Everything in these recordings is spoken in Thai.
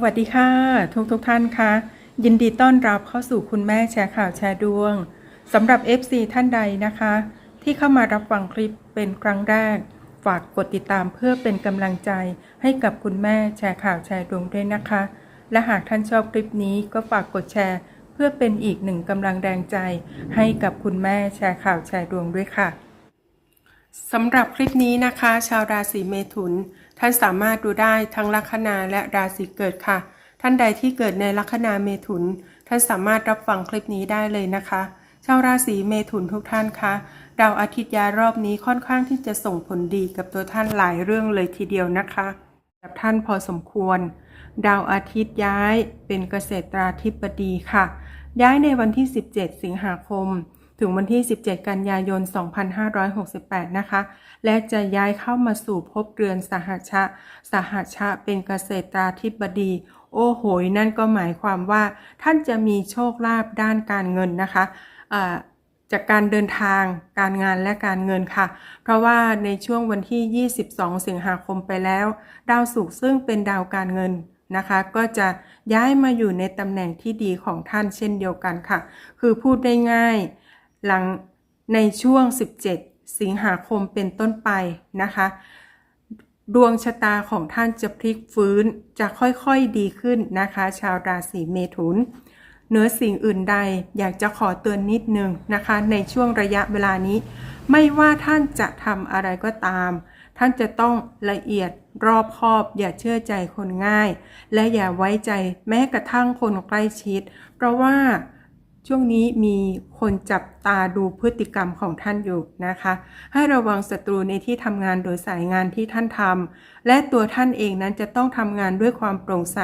สวัสดีค่ะ ทุกทุกท่านคะยินดีต้อนรับเข้าสู่คุณแม่แชร์ข่าวแชร์ดวงสำหรับ FC ท่านใดนะคะ ที่เข้ามารับฟังคลิปเป็นครั้งแรก ฝากกดติดตามเพื่อเป็นกำลังใจให้กับคุณแม่แชร์ข่าวแชร์ดวงด้วยนะคะ และหากท่านชอบคลิปนี้ก็ฝากกดแชร์ เพื่อเป็นอีกหนึ่งกำลังแรงใจ ให้กับคุณแม่แชร์ข่าวแชร์ดวงด้วยค่ะ สำหรับคลิปนี้นะคะ ชาวราศีเมถุน ท่านสามารถดูได้ทั้งลัคนาและราศีเกิดค่ะ ท่านใดที่เกิดในลัคนาเมถุน ท่านสามารถรับฟังคลิปนี้ได้เลยนะคะ ชาวราศีเมถุนทุกท่านคะดาวอาทิตย์ยารอบนี้ค่อนข้างที่จะส่งผลดีกับตัวท่านหลายเรื่องเลยทีเดียวนะคะกับท่านพอสมควร ดาวอาทิตย์ย้ายเป็นเกษตราธิบดีค่ะ ย้ายในวันที่ 17 สิงหาคม ถึงวันที่ 17 กันยายน 2568 นะคะ และจะย้ายเข้ามาสู่ภพเรือนสหชะ สหชะเป็นเกษตราธิบดี โอ้โหย นั่นก็หมายความว่า ท่านจะมีโชคลาภด้านการเงินนะคะอ่าจากการเดินทางการงานและการเงินค่ะ เพราะว่าในช่วงวันที่ 22 สิงหาคมไปแล้ว ดาวศุกร์ซึ่งเป็นดาวการเงินนะคะ ก็จะย้ายมาอยู่ในตำแหน่งที่ดีของท่านเช่นเดียวกันค่ะ คือพูดได้ง่าย หลังในช่วง 17 สิงหาคมเป็นต้นไปนะคะ ดวงชะตาของท่านจะพลิกฟื้นจะค่อยๆดีขึ้นนะคะ ชาวราศีเมถุนเหนือสิ่งอื่นใดอยากจะขอเตือนนิดนึงนะคะ ในช่วงระยะเวลานี้ ไม่ว่าท่านจะทำอะไรก็ตาม ท่านจะต้องละเอียดรอบคอบ อย่าเชื่อใจคนง่าย และอย่าไว้ใจแม้กระทั่งคนใกล้ชิด เพราะว่า ช่วงนี้มีคนจับตาดูพฤติกรรมของท่านอยู่นะคะ ให้ระวังศัตรูในที่ทำงานโดยสายงานที่ท่านทำและตัวท่านเองนั้นจะต้องทำงานด้วยความโปร่งใส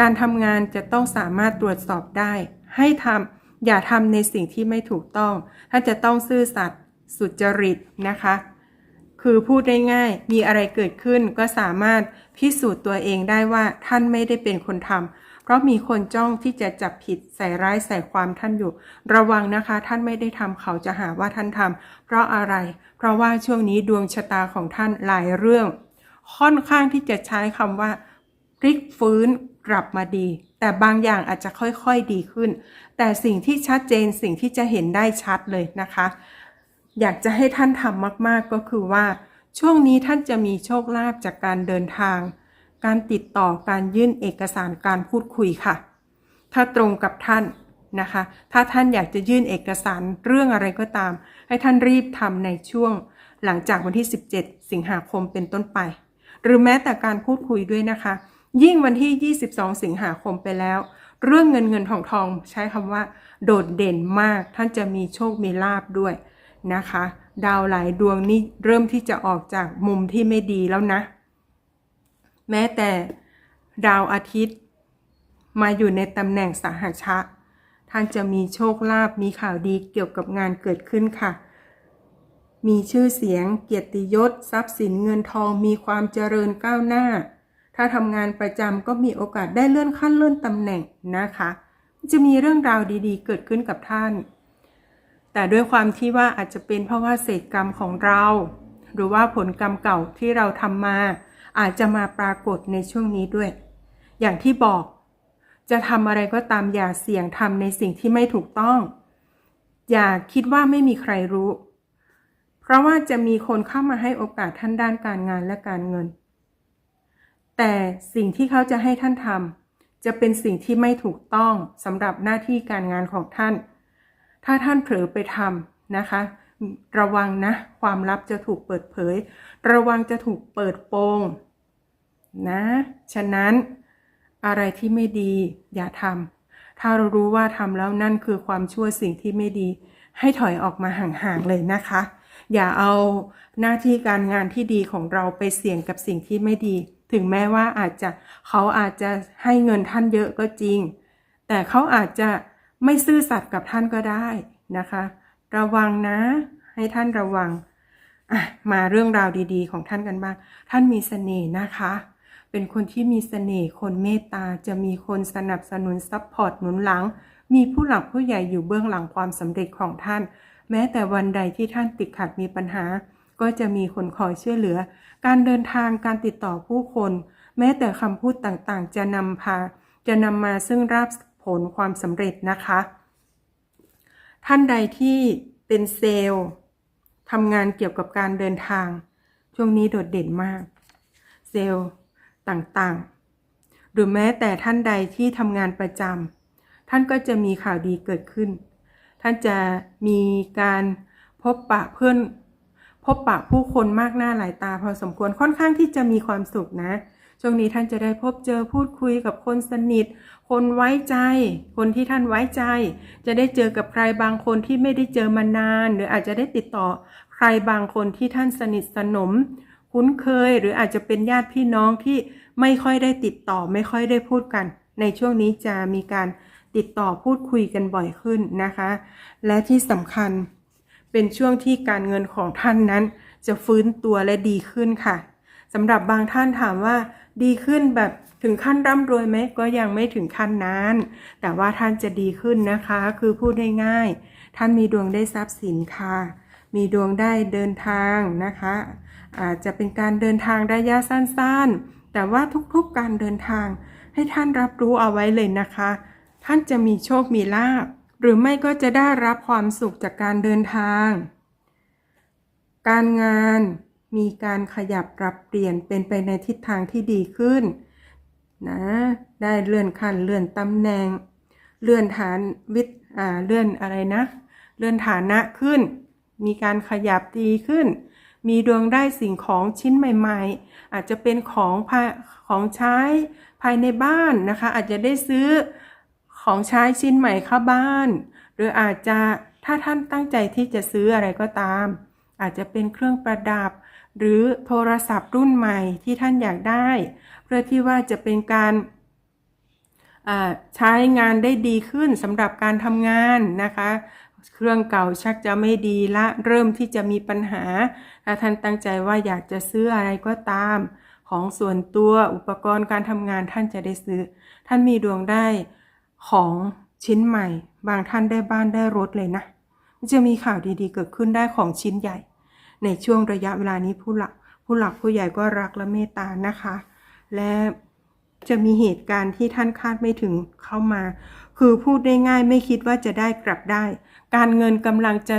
การทำงานจะต้องสามารถตรวจสอบได้ ให้ทำอย่าทำในสิ่งที่ไม่ถูกต้อง ท่านจะต้องซื่อสัตย์สุจริตนะคะ คือพูดได้ง่าย มีอะไรเกิดขึ้นก็สามารถพิสูจน์ตัวเองได้ว่าท่านไม่ได้เป็นคนทำ เพราะมีคนจ้องที่จะจับผิดใส่ร้ายใส่ความท่านอยู่ ระวังนะคะ ท่านไม่ได้ทำเขาจะหาว่าท่านทำเพราะอะไร เพราะว่าช่วงนี้ดวงชะตาของท่านหลายเรื่อง ค่อนข้างที่จะใช้คำว่าพลิกฟื้นกลับมาดี แต่บางอย่างอาจจะค่อยๆดีขึ้น แต่สิ่งที่ชัดเจนสิ่งที่จะเห็นได้ชัดเลยนะคะ อยากจะให้ท่านทำมากๆก็คือว่า ช่วงนี้ท่านจะมีโชคลาภจากการเดินทาง การติดต่อการยื่นเอกสารการพูดคุยค่ะ ถ้าตรงกับท่านนะคะ ถ้าท่านอยากจะยื่นเอกสารเรื่องอะไรก็ตาม ให้ท่านรีบทำในช่วงหลังจากวันที่ 17 สิงหาคมเป็นต้นไป หรือแม้แต่การพูดคุยด้วยนะคะ ยิ่งวันที่ 22 สิงหาคมไปแล้ว เรื่องเงินเงินทองทองใช้คำว่า โดดเด่นมาก ท่านจะมีโชคมีลาบด้วยนะคะ ดาวหลายดวงนี่เริ่มที่จะออกจากมุมที่ไม่ดีแล้วนะ แม้แต่ดาวอาทิตย์ มาอยู่ในตำแหน่งสหชะ ท่านจะมีโชคลาภมีข่าวดีเกี่ยวกับงานเกิดขึ้นค่ะ มีชื่อเสียงเกียรติยศ ทรัพย์สินเงินทองมีความเจริญก้าวหน้า ถ้าทำงานประจำก็มีโอกาสได้เลื่อนขั้นเลื่อนตำแหน่งนะคะ จะมีเรื่องราวดีๆ เกิดขึ้นกับท่าน แต่ด้วยความที่ว่าอาจจะเป็นเพราะว่าเศษกรรมของเรา หรือว่าผลกรรมเก่าที่เราทำมา อาจจะมาปรากฏในช่วงนี้ด้วย อย่างที่บอก จะทำอะไรก็ตามอย่าเสี่ยงทำในสิ่งที่ไม่ถูกต้อง อย่าคิดว่าไม่มีใครรู้ เพราะว่าจะมีคนเข้ามาให้โอกาสท่านด้านการงานและการเงิน แต่สิ่งที่เขาจะให้ท่านทำจะเป็นสิ่งที่ไม่ถูกต้องสำหรับหน้าที่การงานของท่าน ถ้าท่านเผลอไปทำนะคะระวังนะ ความลับจะถูกเปิดเผย ระวังจะถูกเปิดโปง นะ ฉะนั้นอะไรที่ไม่ดีอย่าทำถ้าเรารู้ว่าทำแล้วนั่นคือความชั่วสิ่งที่ไม่ดี ให้ถอยออกมาห่างๆเลยนะคะ อย่าเอาหน้าที่การงานที่ดีของเราไปเสี่ยงกับสิ่งที่ไม่ดี ถึงแม้ว่าอาจจะเขาอาจจะให้เงินท่านเยอะก็จริง แต่เขาอาจจะไม่ซื่อสัตย์กับท่านก็ได้นะคะ ระวังนะ ให้ท่านระวังมาเรื่องราวดีๆ ของท่านกันบ้าง ท่านมีเสน่ห์นะคะ เป็นคนที่มีเสน่ห์คนเมตตาจะมีคนสนับสนุนซัพพอร์ตหนุนหลัง มีผู้หลักผู้ใหญ่อยู่เบื้องหลังความสำเร็จของท่าน แม้แต่วันใดที่ท่านติดขัดมีปัญหา ก็จะมีคนคอยช่วยเหลือ การเดินทางการติดต่อผู้คน แม้แต่คำพูดต่างๆ จะนำพา จะนำมาซึ่งรับผลความสำเร็จนะคะ ท่านใดที่เป็นเซลล์ทำงานเกี่ยวกับการเดินทาง ช่วงนี้โดดเด่นมาก เซลล์ ต่างๆ หรือแม้แต่ท่านใดที่ทำงานประจำท่านก็จะมีข่าวดีเกิดขึ้น ท่านจะมีการพบปะเพื่อนพบปะผู้คนมากหน้าหลายตาพอสมควรค่อนข้างที่จะมีความสุขนะ ช่วงนี้ท่านจะได้พบเจอพูดคุยกับคนสนิท คนไว้ใจ คนที่ท่านไว้ใจ จะได้เจอกับใครบางคนที่ไม่ได้เจอมานาน หรืออาจจะได้ติดต่อใครบางคนที่ท่านสนิทสนม คุ้นเคย หรืออาจจะเป็นญาติพี่น้องที่ไม่ค่อยได้ติดต่อไม่ค่อยได้พูดกัน ในช่วงนี้จะมีการติดต่อพูดคุยกันบ่อยขึ้นนะคะ และที่สำคัญเป็นช่วงที่การเงินของท่านนั้น จะฟื้นตัวและดีขึ้นค่ะสำหรับบางท่านถามว่าดีขึ้นแบบถึงขั้นร่ำรวยไหมก็ยังไม่ถึงขั้นนั้น แต่ว่าท่านจะดีขึ้นนะคะ คือพูดง่ายๆท่านมีดวงได้ทรัพย์สินค่ะ มีดวงได้เดินทางนะคะ อาจจะเป็นการเดินทางระยะสั้นๆ แต่ว่าทุกๆการเดินทางให้ท่านรับรู้เอาไว้เลยนะคะ ท่านจะมีโชคมีลาภหรือไม่ก็จะได้รับความสุขจากการเดินทาง การงานมีการขยับปรับเปลี่ยนเป็นไปในทิศทางที่ดีขึ้นนะได้เลื่อนขั้นเลื่อนตำแหน่ง เลื่อนฐานวิทอ่าเลื่อนอะไรนะ เลื่อนฐานะขึ้น มีการขยับดีขึ้น มีดวงได้สิ่งของชิ้นใหม่ ๆ อาจจะเป็นของของใช้ภายในบ้านนะคะ อาจจะได้ซื้อของใช้ชิ้นใหม่เข้าบ้าน หรืออาจจะถ้าท่านตั้งใจที่จะซื้ออะไรก็ตาม อาจจะเป็นเครื่องประดับ หรือโทรศัพท์รุ่นใหม่ที่ท่านอยากได้ เพื่อที่ว่าจะเป็นการใช้งานได้ดีขึ้นสำหรับการทำงานนะคะ เครื่องเก่าชักจะไม่ดีละเริ่มที่จะมีปัญหา ถ้าท่านตั้งใจว่าอยากจะซื้ออะไรก็ตาม ของส่วนตัวอุปกรณ์การทำงานท่านจะได้ซื้อ ท่านมีดวงได้ของชิ้นใหม่ บางท่านได้บ้านได้รถเลยนะ จะมีข่าวดีๆ เกิดขึ้นได้ของชิ้นใหญ่ ในช่วงระยะเวลานี้ผู้หลัก ผู้หลักผู้ใหญ่ก็รักและเมตตานะคะ และ จะมีเหตุการณ์ที่ท่านคาดไม่ถึงเข้ามา คือพูดได้ง่ายไม่คิดว่าจะได้กลับได้ การเงินกำลังจะ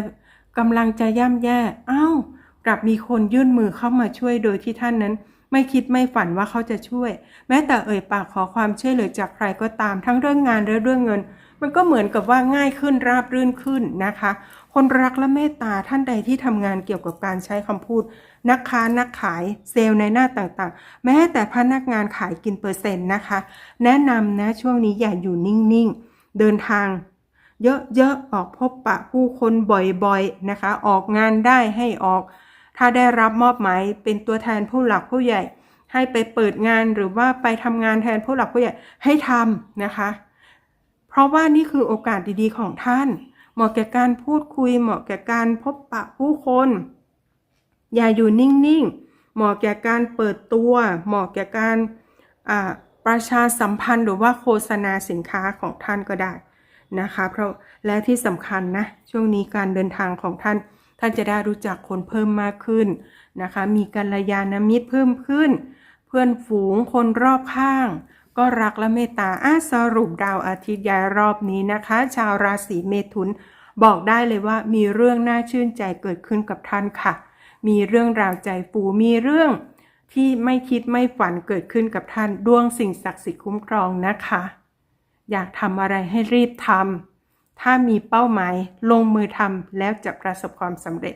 กำลังจะย่ำแย่อ้าวกลับมีคนยื่นมือเข้ามาช่วยโดยที่ท่านนั้น ไม่คิดไม่ฝันว่าเขาจะช่วย แม้แต่เอ่ยปากขอความช่วยเหลือจากใครก็ตาม ทั้งเรื่องงานและเรื่องเงิน มันก็เหมือนกับว่าง่ายขึ้นราบรื่นขึ้นนะคะ คนรักและเมตตาท่านใดที่ทำงานเกี่ยวกับการใช้คำพูด นักค้านักขายเซลล์ในหน้าต่างๆ แม้แต่พนักงานขายกินเปอร์เซ็นต์นะคะ แนะนำนะช่วงนี้อย่าอยู่นิ่งๆ เดินทางเยอะๆ ออกพบปะผู้คนบ่อยๆนะคะ ออกงานได้ให้ออก ถ้าได้รับมอบหมายเป็นตัวแทนผู้หลักผู้ใหญ่ ให้ไปเปิดงานหรือว่าไปทำงานแทนผู้หลักผู้ใหญ่ให้ทำนะคะ เพราะว่านี่คือโอกาสดีๆของท่าน เหมาะแก่การพูดคุย เหมาะแก่การพบปะผู้คน อย่าอยู่นิ่งๆ เหมาะแก่การเปิดตัว เหมาะแก่การประชาสัมพันธ์หรือว่าโฆษณาสินค้าของท่านก็ได้นะคะเพราะและที่สำคัญนะช่วงนี้การเดินทางของท่าน ท่านจะได้รู้จักคนเพิ่มมากขึ้นนะคะ มีกัลยาณมิตรเพิ่มขึ้น เพื่อนฝูงคนรอบข้าง ก็รักและเมตตาอาสรุปดาวอาทิตย์ย้ายรอบนี้นะคะ ชาวราศีเมถุน บอกได้เลยว่ามีเรื่องน่าชื่นใจเกิดขึ้นกับท่านค่ะ มีเรื่องราวใจฟูมีเรื่องที่ไม่คิดไม่ฝันเกิดขึ้นกับท่านดวงสิ่งศักดิ์สิทธิ์คุ้มครองนะคะ อยากทำอะไรให้รีบทำถ้ามีเป้าหมายลงมือทำแล้วจะประสบความสำเร็จ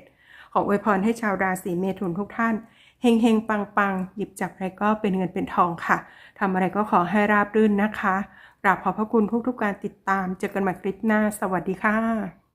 ขออวยพรให้ชาวราศีเมถุนทุกท่าน เฮงเฮงปังปังหยิบจับอะไรก็เป็นเงินเป็นทองค่ะทำอะไรก็ขอให้ราบรื่นนะคะกราบขอบพระคุณทุกๆการติดตาม เจอกันใหม่คลิปหน้า สวัสดีค่ะ